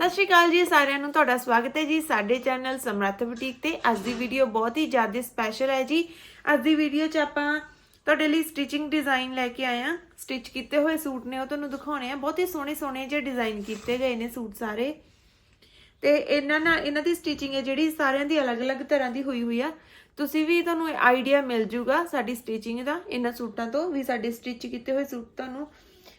ਸਤਿ ਸ਼੍ਰੀ ਅਕਾਲ ਜੀ, ਸਾਰਿਆਂ ਨੂੰ ਤੁਹਾਡਾ ਸਵਾਗਤ ਹੈ ਜੀ ਸਾਡੇ ਚੈਨਲ ਸਮਰੱਥ ਬੁਟੀਕ ਤੇ। ਅੱਜ ਦੀ ਵੀਡੀਓ ਬਹੁਤ ਹੀ ਜ਼ਿਆਦਾ ਸਪੈਸ਼ਲ ਹੈ ਜੀ। ਅੱਜ ਦੀ ਵੀਡੀਓ 'ਚ ਆਪਾਂ ਤੁਹਾਡੇ ਲਈ ਸਟਿਚਿੰਗ ਡਿਜ਼ਾਈਨ ਲੈ ਕੇ ਆਏ ਆ ਸਟਿਚ ਕੀਤੇ ਹੋਏ ਸੂਟ ਨੇ, ਉਹ ਤੁਹਾਨੂੰ ਦਿਖਾਉਣੇ ਆ। ਬਹੁਤ ਹੀ ਸੋਹਣੇ ਸੋਹਣੇ ਜਿਹੇ ਡਿਜ਼ਾਈਨ ਕੀਤੇ ਗਏ ਨੇ ਸੂਟ ਸਾਰੇ। ਤੇ ਇਹਨਾਂ ਨਾਲ, ਇਹਨਾਂ ਦੀ ਸਟਿਚਿੰਗ ਹੈ ਜਿਹੜੀ ਸਾਰਿਆਂ ਦੀ ਅਲੱਗ-ਅਲੱਗ ਤਰ੍ਹਾਂ ਦੀ ਹੋਈ ਹੋਈ ਆ। ਤੁਸੀਂ ਵੀ ਤੁਹਾਨੂੰ ਆਈਡੀਆ ਮਿਲ ਜੂਗਾ ਸਾਡੀ ਸਟਿਚਿੰਗ ਦਾ। ਇਹਨਾਂ ਸੂਟਾਂ ਤੋਂ ਵੀ ਸਾਡੇ ਸਟਿਚ ਕੀਤੇ ਹੋਏ ਸੂਟ ਤੁਹਾਨੂੰ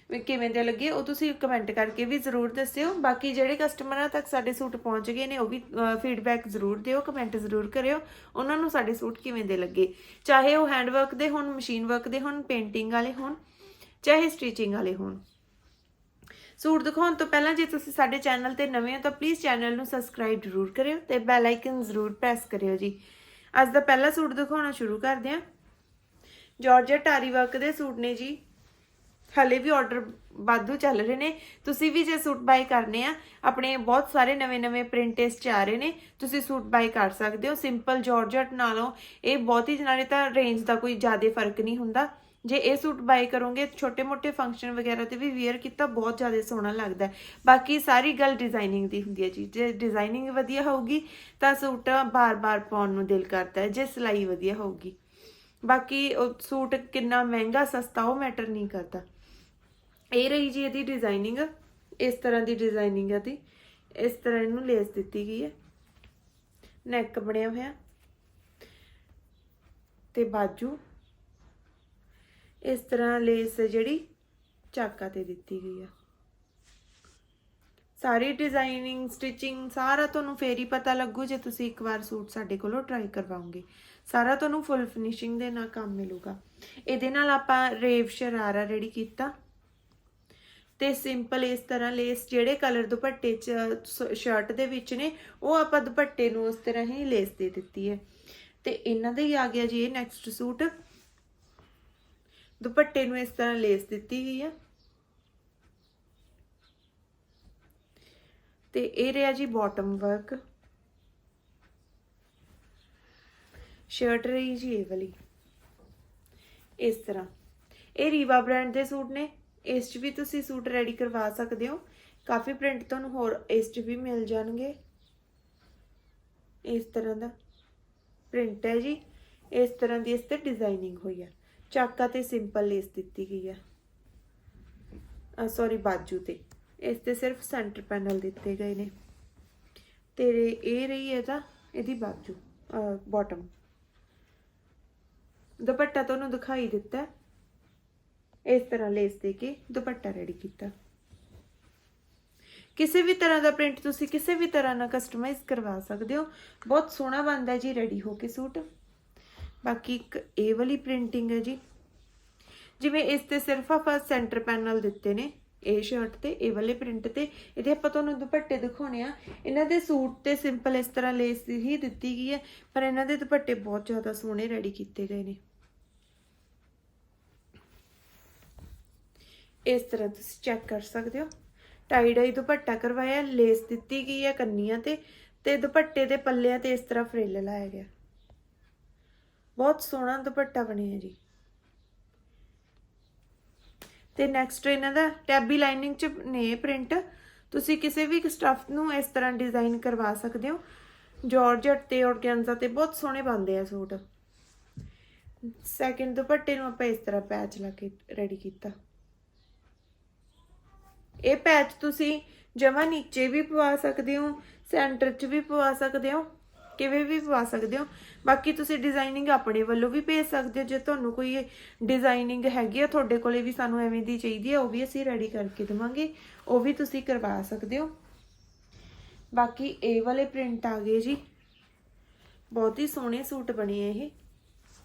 ਵੀ ਕਿਵੇਂ ਦੇ ਲੱਗੇ, ਉਹ ਤੁਸੀਂ ਕਮੈਂਟ ਕਰਕੇ ਵੀ ਜ਼ਰੂਰ ਦੱਸਿਓ। ਬਾਕੀ ਜਿਹੜੇ ਕਸਟਮਰਾਂ ਤੱਕ ਸਾਡੇ ਸੂਟ ਪਹੁੰਚ ਗਏ ਨੇ, ਉਹ ਵੀ ਫੀਡਬੈਕ ਜ਼ਰੂਰ ਦਿਓ ਕਮੈਂਟ ਜ਼ਰੂਰ ਕਰਿਓ। ਉਹਨਾਂ ਨੂੰ ਸਾਡੇ ਸੂਟ ਕਿਵੇਂ ਦੇ ਲੱਗੇ? ਚਾਹੇ ਉਹ ਹੈਂਡ ਵਰਕ ਦੇ ਹੋਣ ਮਸ਼ੀਨ ਵਰਕ ਦੇ ਹੋਣ ਪੇਂਟਿੰਗ ਵਾਲੇ ਹੋਣ, ਚਾਹੇ ਸਟਿਚਿੰਗ ਵਾਲੇ ਹੋਣ। ਸੂਟ ਦਿਖਾਉਣ ਤੋਂ ਪਹਿਲਾਂ ਜੇ ਤੁਸੀਂ ਸਾਡੇ ਚੈਨਲ ਤੇ ਨਵੇਂ ਹੋ ਤਾਂ ਪਲੀਜ਼ ਚੈਨਲ ਨੂੰ ਸਬਸਕ੍ਰਾਈਬ ਜ਼ਰੂਰ ਕਰਿਓ ਤੇ ਬੈਲ ਆਈਕਨ ਜ਼ਰੂਰ ਪ੍ਰੈਸ ਕਰਿਓ ਜੀ। ਅੱਜ ਦਾ ਪਹਿਲਾ ਸੂਟ ਦਿਖਾਉਣਾ ਸ਼ੁਰੂ ਕਰਦੇ ਹਾਂ। ਜਾਰਜਟ ਆਰੀ ਵਰਕ ਦੇ ਸੂਟ ਨੇ ਜੀ। ਹਲੇ ਵੀ ਆਰਡਰ ਵਾਧੂ ਚੱਲ ਰਹੇ ਨੇ। ਤੁਸੀਂ ਵੀ ਜੇ ਸੂਟ ਬਾਈ ਕਰਨੇ ਆ, ਆਪਣੇ ਬਹੁਤ ਸਾਰੇ ਨਵੇਂ-ਨਵੇਂ ਪ੍ਰਿੰਟ ਚ ਆ ਰਹੇ ਨੇ, ਤੁਸੀਂ ਸੂਟ ਬਾਈ ਕਰ ਸਕਦੇ ਹੋ। ਸਿੰਪਲ ਜਾਰਜਟ ਨਾਲੋਂ ਇਹ ਬਹੁਤ ਹੀ ਨਾਲੇ ਤਾਂ ਰੇਂਜ ਦਾ ਕੋਈ ਜ਼ਿਆਦਾ ਫ਼ਰਕ ਨਹੀਂ ਹੁੰਦਾ। ਜੇ ਇਹ ਸੂਟ ਬਾਈ ਕਰੋਗੇ ਛੋਟੇ-ਮੋਟੇ ਫੰਕਸ਼ਨ ਵਗੈਰਾ ਤੇ ਵੀ ਵੇਅਰ ਕੀਤਾ, ਬਹੁਤ ਜ਼ਿਆਦਾ ਸੋਹਣਾ ਲੱਗਦਾ ਬਾਕੀ ਸਾਰੀ ਗੱਲ ਡਿਜ਼ਾਈਨਿੰਗ ਦੀ ਹੁੰਦੀ ਹੈ ਜੀ। ਜੇ ਡਿਜ਼ਾਈਨਿੰਗ ਵਧੀਆ ਹੋਊਗੀ, ਤਾਂ ਸੂਟ ਬਾਰ-ਬਾਰ ਪਾਉਣ ਨੂੰ ਦਿਲ ਕਰਦਾ ਹੈ। ਜੇ ਸਿਲਾਈ ਵਧੀਆ ਹੋਊਗੀ। ਬਾਕੀ ਸੂਟ ਕਿੰਨਾ ਮਹਿੰਗਾ, ਸਸਤਾ ਉਹ ਮੈਟਰ ਨਹੀਂ ਕਰਦਾ। ਇਹ ਰਹੀ ਜੀ ਇਹਦੀ ਡਿਜ਼ਾਈਨਿੰਗ ਇਸ ਤਰ੍ਹਾਂ ਦੀ ਡਿਜ਼ਾਈਨਿੰਗ ਹੈ ਦੀ ਇਸ ਤਰ੍ਹਾਂ ਇਹਨੂੰ ਲੇਸ ਦਿੱਤੀ ਗਈ ਹੈ ਨੈਕ ਬਣਿਆ ਹੋਇਆ। ਤੇ ਬਾਜੂ। ਇਸ ਤਰ੍ਹਾਂ ਲੇਸ ਜਿਹੜੀ ਚਾਕਾ ਤੇ ਦਿੱਤੀ ਗਈ ਆ। ਸਾਰੀ ਡਿਜ਼ਾਈਨਿੰਗ ਸਟਿਚਿੰਗ ਸਾਰਾ ਤੁਹਾਨੂੰ ਫੇਰ ਹੀ ਪਤਾ ਲੱਗੂ ਜੇ ਤੁਸੀਂ ਇੱਕ ਵਾਰ ਸੂਟ ਸਾਡੇ ਕੋਲੋਂ ਟਰਾਈ ਕਰਵਾਓਗੇ। ਸਾਰਾ ਤੁਹਾਨੂੰ ਫੁੱਲ ਫਿਨਿਸ਼ਿੰਗ ਦੇ ਨਾਲ ਕੰਮ ਮਿਲੂਗਾ। ਇਹਦੇ ਨਾਲ ਆਪਾਂ ਰੇਵ ਸ਼ਰਾਰਾ ਰੈਡੀ ਕੀਤਾ। ਤੇ ਸਿੰਪਲ ਇਸ ਤਰ੍ਹਾਂ ਲੇਸ ਜਿਹੜੇ ਕਲਰ ਦੁਪੱਟੇ ਚ ਸ਼ਰਟ ਦੇ ਵਿੱਚ ਨੇ, ਉਹ ਆਪਾਂ ਦੁਪੱਟੇ ਨੂੰ ਉਸ ਤਰ੍ਹਾਂ ਹੀ ਲੇਸ ਦੇ ਦਿੱਤੀ ਹੈ। ਤੇ ਇਹਨਾਂ ਦੇ ਹੀ ਆ ਗਿਆ ਜੀ ਇਹ ਨੈਕਸਟ ਸੂਟ। ਦੁਪੱਟੇ ਨੂੰ ਇਸ ਤਰ੍ਹਾਂ ਲੇਸ ਦਿੱਤੀ ਗਈ ਹੈ। ਤੇ ਇਹ ਰਿਹਾ ਜੀ ਬਾਟਮ ਵਰਕ ਸ਼ਰਟ ਰਹੀ ਜੀ ਇਹ ਵਾਲੀ। ਇਸ ਤਰ੍ਹਾਂ। ਇਹ ਰੀਵਾ ਬ੍ਰਾਂਡ ਦੇ ਸੂਟ ਨੇ। ਇਸ 'ਚ ਵੀ ਤੁਸੀਂ ਸੂਟ ਰੈਡੀ ਕਰਵਾ ਸਕਦੇ ਹੋ। ਕਾਫੀ ਪ੍ਰਿੰਟ ਤੁਹਾਨੂੰ ਹੋਰ ਇਸ 'ਚ ਵੀ ਮਿਲ ਜਾਣਗੇ। ਇਸ ਤਰ੍ਹਾਂ ਦਾ ਪ੍ਰਿੰਟ ਹੈ ਜੀ। ਇਸ ਤਰ੍ਹਾਂ ਦੀ ਇਸ ਤੇ ਡਿਜ਼ਾਈਨਿੰਗ ਹੋਈ ਹੈ। ਚਾਕਾ ਤੇ ਸਿੰਪਲ ਲੇਸ ਦਿੱਤੀ ਗਈ ਹੈ। ਸੌਰੀ ਬਾਜੂ ਤੇ। ਇਸ ਤੇ ਸਿਰਫ ਸੈਂਟਰ ਪੈਨਲ ਦਿੱਤੇ ਗਏ ਨੇ। ਤੇ ਇਹ ਰਹੀ ਹੈ ਤਾਂ ਇਹਦੀ ਬਾਜੂ ਬਾਟਮ ਦੁਪੱਟਾ ਤੁਹਾਨੂੰ ਦਿਖਾਈ ਦਿੱਤਾ ਇਸ ਤਰ੍ਹਾਂ ਲੇਸ ਦੇ ਕੇ ਦੁਪੱਟਾ ਰੈਡੀ ਕੀਤਾ। ਕਿਸੇ ਵੀ ਤਰ੍ਹਾਂ ਦਾ ਪ੍ਰਿੰਟ ਤੁਸੀਂ ਕਿਸੇ ਵੀ ਤਰ੍ਹਾਂ ਨਾਲ ਕਸਟਮਾਈਜ਼ ਕਰਵਾ ਸਕਦੇ ਹੋ। ਬਹੁਤ ਸੋਹਣਾ ਬਣਦਾ ਜੀ ਰੈਡੀ ਹੋ ਕੇ ਸੂਟ। ਬਾਕੀ ਇੱਕ ਇਹ ਵਾਲੀ ਪ੍ਰਿੰਟਿੰਗ ਹੈ ਜੀ। ਜਿਵੇਂ ਇਸ ਤੇ ਸਿਰਫ ਆਪਾਂ ਸੈਂਟਰ ਪੈਨਲ ਦਿੱਤੇ ਨੇ, ਇਹ ਸ਼ਰਟ ਤੇ, ਇਹ ਵਾਲੇ ਪ੍ਰਿੰਟ ਤੇ। ਇਹਦੇ ਆਪਾਂ ਤੁਹਾਨੂੰ ਦੁਪੱਟੇ ਦਿਖਾਉਣੇ ਆ। ਇਹਨਾਂ ਦੇ ਸੂਟ ਤੇ ਸਿੰਪਲ ਇਸ ਤਰ੍ਹਾਂ ਲੇਸ ਹੀ ਦਿੱਤੀ ਗਈ ਹੈ, ਪਰ ਇਹਨਾਂ ਦੇ ਦੁਪੱਟੇ ਬਹੁਤ ਜ਼ਿਆਦਾ ਸੋਹਣੇ ਰੈਡੀ ਕੀਤੇ ਗਏ ਨੇ। ਇਸ ਤਰ੍ਹਾਂ ਤੁਸੀਂ ਚੈੱਕ ਕਰ ਸਕਦੇ ਹੋ। ਟਾਈ ਡਾਈ ਦੁਪੱਟਾ ਕਰਵਾਇਆ ਲੇਸ ਦਿੱਤੀ ਗਈ ਹੈ ਕੰਨੀਆਂ ਤੇ ਤੇ ਦੁਪੱਟੇ ਦੇ ਪੱਲਿਆਂ ਤੇ ਇਸ ਤਰ੍ਹਾਂ ਫਰਿੱਲ ਲਾਇਆ ਗਿਆ। ਬਹੁਤ ਸੋਹਣਾ ਦੁਪੱਟਾ ਬਣਿਆ ਜੀ। ਤੇ ਨੈਕਸਟ ਇਹਨਾਂ ਦਾ ਟੈਬੀ ਲਾਈਨਿੰਗ ਚ ਨੇ ਪ੍ਰਿੰਟ ਤੁਸੀਂ ਕਿਸੇ ਵੀ ਸਟਫ ਨੂੰ ਇਸ ਤਰ੍ਹਾਂ ਡਿਜ਼ਾਈਨ ਕਰਵਾ ਸਕਦੇ ਹੋ। ਜਾਰਜਟ ਤੇ ਔਰਗੈਂਜ਼ਾ ਤੇ ਬਹੁਤ ਸੋਹਣੇ ਬਣਦੇ ਆ ਸੂਟ। ਸੈਕਿੰਡ ਦੁਪੱਟੇ ਨੂੰ ਆਪਾਂ ਇਸ ਤਰ੍ਹਾਂ ਪੈਚ ਲਾ ਕੇ ਰੈਡੀ ਕੀਤਾ। ਇਹ ਪੈਚ ਤੁਸੀਂ ਜਮਾ ਨੀਚੇ ਵੀ ਪਵਾ ਸਕਦੇ ਹੋ, ਸੈਂਟਰ 'ਚ ਵੀ ਪਵਾ ਸਕਦੇ ਹੋ, ਕਿਵੇਂ ਵੀ ਪਵਾ ਸਕਦੇ ਹੋ। ਬਾਕੀ ਤੁਸੀਂ ਡਿਜ਼ਾਈਨਿੰਗ ਆਪਣੇ ਵੱਲੋਂ ਵੀ ਭੇਜ ਸਕਦੇ ਹੋ, ਜੇ ਤੁਹਾਨੂੰ ਕੋਈ ਡਿਜ਼ਾਈਨਿੰਗ ਹੈਗੀ ਆ, ਤੁਹਾਡੇ ਕੋਲੇ ਵੀ ਸਾਨੂੰ ਐਵੇਂ ਦੀ ਚਾਹੀਦੀ ਹੈ ਉਹ ਵੀ ਅਸੀਂ ਰੈਡੀ ਕਰਕੇ ਦੇਵਾਂਗੇ, ਉਹ ਵੀ ਤੁਸੀਂ ਕਰਵਾ ਸਕਦੇ ਹੋ। ਬਾਕੀ ਇਹ ਵਾਲੇ ਪ੍ਰਿੰਟ ਆ ਗਏ ਜੀ। ਬਹੁਤ ਹੀ ਸੋਹਣੇ ਸੂਟ ਬਣੇ ਇਹ।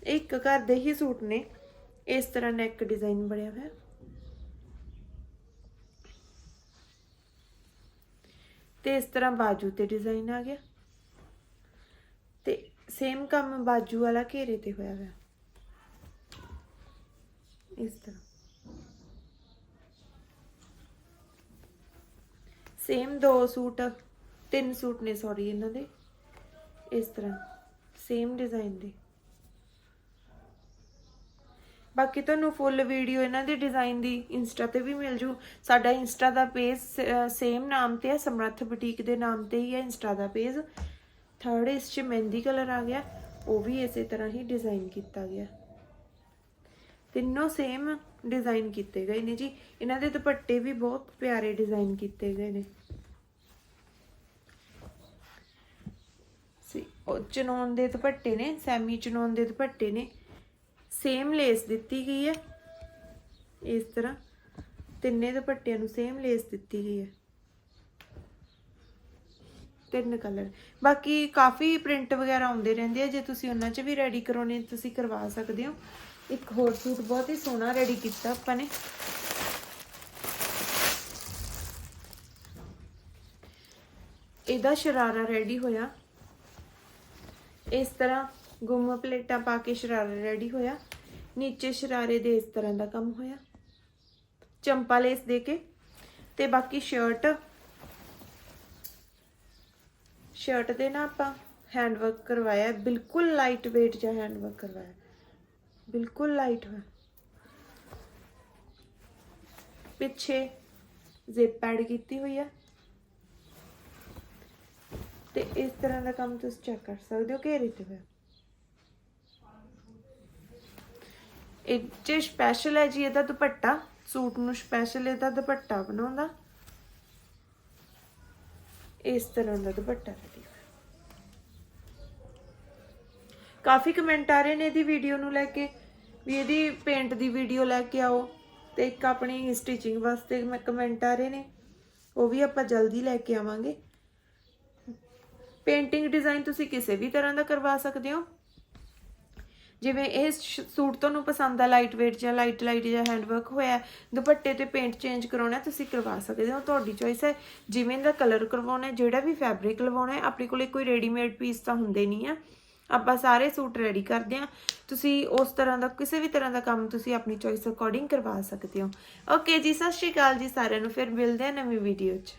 ਇਹ ਇੱਕ ਘਰ ਦੇ ਹੀ ਸੂਟ ਨੇ। ਇਸ ਤਰ੍ਹਾਂ ਨੈਕ ਡਿਜ਼ਾਈਨ ਬਣਿਆ ਹੋਇਆ। ਤੇ ਇਸ ਤਰ੍ਹਾਂ ਬਾਜੂ ਤੇ ਡਿਜ਼ਾਈਨ ਆ ਗਿਆ। ਤੇ ਸੇਮ ਕੰਮ ਬਾਜੂ ਵਾਲਾ ਘੇਰੇ ਤੇ ਹੋਇਆ ਹੋਇਆ। ਇਸ ਤਰ੍ਹਾਂ। ਸੇਮ ਦੋ ਸੂਟ, ਤਿੰਨ ਸੂਟ ਨੇ ਸੌਰੀ ਇਹਨਾਂ ਦੇ। ਇਸ ਤਰ੍ਹਾਂ। ਸੇਮ ਡਿਜ਼ਾਈਨ ਦੇ। ਬਾਕੀ ਤੁਹਾਨੂੰ ਫੁੱਲ ਵੀਡੀਓ ਇਹਨਾਂ ਦੇ ਡਿਜ਼ਾਈਨ ਦੀ ਇੰਸਟਾ ਤੇ ਵੀ ਮਿਲ ਜੂ। ਸਾਡਾ ਇੰਸਟਾ ਦਾ ਪੇਜ ਸੇਮ ਨਾਮ ਤੇ ਹੈ ਸਮਰੱਥ ਬੁਟੀਕ ਦੇ ਨਾਮ ਤੇ ਹੀ ਹੈ ਇੰਸਟਾ ਦਾ ਪੇਜ ਥਰਡ ਇਸ ਚ ਮਹਿੰਦੀ ਕਲਰ ਆ ਗਿਆ, ਉਹ ਵੀ ਇਸੇ ਤਰ੍ਹਾਂ ਹੀ ਡਿਜ਼ਾਈਨ ਕੀਤਾ ਗਿਆ। ਤਿੰਨੋਂ ਸੇਮ ਡਿਜ਼ਾਈਨ ਕੀਤੇ ਗਏ ਨੇ ਜੀ। ਇਹਨਾਂ ਦੇ ਦੁਪੱਟੇ ਵੀ ਬਹੁਤ ਪਿਆਰੇ ਡਿਜ਼ਾਈਨ ਕੀਤੇ ਗਏ ਨੇ। ਸੀ, ਉਹ ਚਨੋਨ ਦੇ ਦੁਪੱਟੇ ਨੇ, ਸੈਮੀ ਚਨੋਨ ਦੇ ਦੁਪੱਟੇ ਨੇ। ਸੇਮ ਲੇਸ ਦਿੱਤੀ ਗਈ ਹੈ। ਇਸ ਤਰ੍ਹਾਂ ਤਿੰਨੇ ਦੁਪੱਟਿਆਂ ਨੂੰ ਸੇਮ ਲੇਸ ਦਿੱਤੀ ਗਈ ਹੈ। ਤਿੰਨ ਕਲਰ ਬਾਕੀ ਕਾਫੀ ਪ੍ਰਿੰਟ ਵਗੈਰਾ ਆਉਂਦੇ ਰਹਿੰਦੇ ਆ। ਜੇ ਤੁਸੀਂ ਉਹਨਾਂ 'ਚ ਵੀ ਰੈਡੀ ਕਰਾਉਣੇ, ਤੁਸੀਂ ਕਰਵਾ ਸਕਦੇ ਹੋ। ਇੱਕ ਹੋਰ ਸੂਟ ਬਹੁਤ ਹੀ ਸੋਹਣਾ ਰੈਡੀ ਕੀਤਾ ਆਪਾਂ ਨੇ। ਇਹਦਾ ਸ਼ਰਾਰਾ ਰੈਡੀ ਹੋਇਆ। ਇਸ ਤਰ੍ਹਾਂ ਗੁੰਮ ਪਲੇਟਾਂ ਪਾ ਕੇ ਸ਼ਰਾਰਾ ਰੈਡੀ ਹੋਇਆ। ਨੀਚੇ ਸ਼ਰਾਰੇ ਦੇ ਇਸ ਤਰ੍ਹਾਂ ਦਾ ਕੰਮ ਹੋਇਆ। ਚੰਪਾ ਲੇਸ ਦੇ ਕੇ ਤੇ ਬਾਕੀ ਸ਼ਰਟ ਸ਼ਰਟ ਦੇ ਨਾ ਆਪਾਂ ਹੈਂਡ ਵਰਕ ਕਰਵਾਇਆ। ਬਿਲਕੁਲ ਲਾਈਟ weight ਜਿਹਾ ਹੈਂਡ ਵਰਕ ਕਰਵਾਇਆ। ਬਿਲਕੁਲ ਲਾਈਟ ਹੋਇਆ। ਪਿੱਛੇ ਜ਼ਿਪ ਐਡ ਕੀਤੀ ਹੋਈ ਹੈ ਤੇ ਇਸ ਤਰ੍ਹਾਂ ਦਾ ਕੰਮ ਤੁਸੀਂ ਚੈੱਕ ਕਰ ਸਕਦੇ ਹੋ ਘੇਰੇ ਤੇ ਹੋਇਆ। ਇਹ ਜੇ ਸਪੈਸ਼ਲ ਹੈ ਜੀ, ਇਹਦਾ ਦੁਪੱਟਾ। ਸੂਟ ਨੂੰ ਸਪੈਸ਼ਲ ਇਹਦਾ ਦੁਪੱਟਾ ਬਣਾਉਂਦਾ। ਇਸ ਤਰ੍ਹਾਂ ਦਾ ਦੁਪੱਟਾ ready ਕਾਫੀ ਕਮੈਂਟ ਆ ਰਹੇ ਨੇ ਇਹਦੀ ਵੀਡੀਓ ਨੂੰ ਲੈ ਕੇ, ਵੀ ਇਹਦੀ ਪੇਂਟ ਦੀ ਵੀਡੀਓ ਲੈ ਕੇ ਆਓ ਤੇ ਇੱਕ ਆਪਣੀ ਸਟਿਚਿੰਗ ਵਾਸਤੇ ਮੈਂ ਕਮੈਂਟ ਆ ਰਹੇ ਨੇ। ਉਹ ਵੀ ਆਪਾਂ ਜਲਦੀ ਲੈ ਕੇ ਆਵਾਂਗੇ। ਪੇਂਟਿੰਗ ਡਿਜ਼ਾਈਨ ਤੁਸੀਂ ਕਿਸੇ ਵੀ ਤਰ੍ਹਾਂ ਦਾ ਕਰਵਾ ਸਕਦੇ ਹੋ। ਜਿਵੇਂ ਇਹ ਸ਼- ਸੂਟ ਤੁਹਾਨੂੰ ਪਸੰਦ ਆ ਲਾਈਟ weight ਜਾਂ ਲਾਈਟ ਲਾਈਟ ਜਾਂ ਹੈਂਡ ਵਰਕ ਹੋਇਆ, ਦੁਪੱਟੇ ਤੇ ਪੇਂਟ ਚੇਂਜ ਕਰਾਉਣਾ, ਤੁਸੀਂ ਕਰਵਾ ਸਕਦੇ ਹੋ, ਤੁਹਾਡੀ ਚੋਇਸ ਹੈ। ਜਿਵੇਂ ਦਾ ਕਲਰ ਕਰਵਾਉਣਾ, ਜਿਹੜਾ ਵੀ ਫੈਬਰਿਕ ਲਵਾਉਣਾ ਹੈ ਆਪਣੇ ਕੋਲੇ ਕੋਈ ਰੈਡੀਮੇਡ ਪੀਸ ਤਾਂ ਹੁੰਦੇ ਨਹੀਂ ਆ। ਆਪਾਂ ਸਾਰੇ ਸੂਟ ਰੈਡੀ ਕਰਦੇ ਆ ਤੁਸੀਂ ਉਸ ਤਰ੍ਹਾਂ ਦਾ, ਕਿਸੇ ਵੀ ਤਰ੍ਹਾਂ ਦਾ ਕੰਮ ਤੁਸੀਂ ਆਪਣੀ ਚੋਇਸ ਅਕੋਰਡਿੰਗ ਕਰਵਾ ਸਕਦੇ ਹੋ। ਓਕੇ ਜੀ, ਸਤਿ ਸ਼੍ਰੀ ਅਕਾਲ ਜੀ ਸਾਰਿਆਂ ਨੂੰ, ਫਿਰ ਮਿਲਦੇ ਆ ਨਵੀਂ ਵੀਡੀਓ 'ਚ।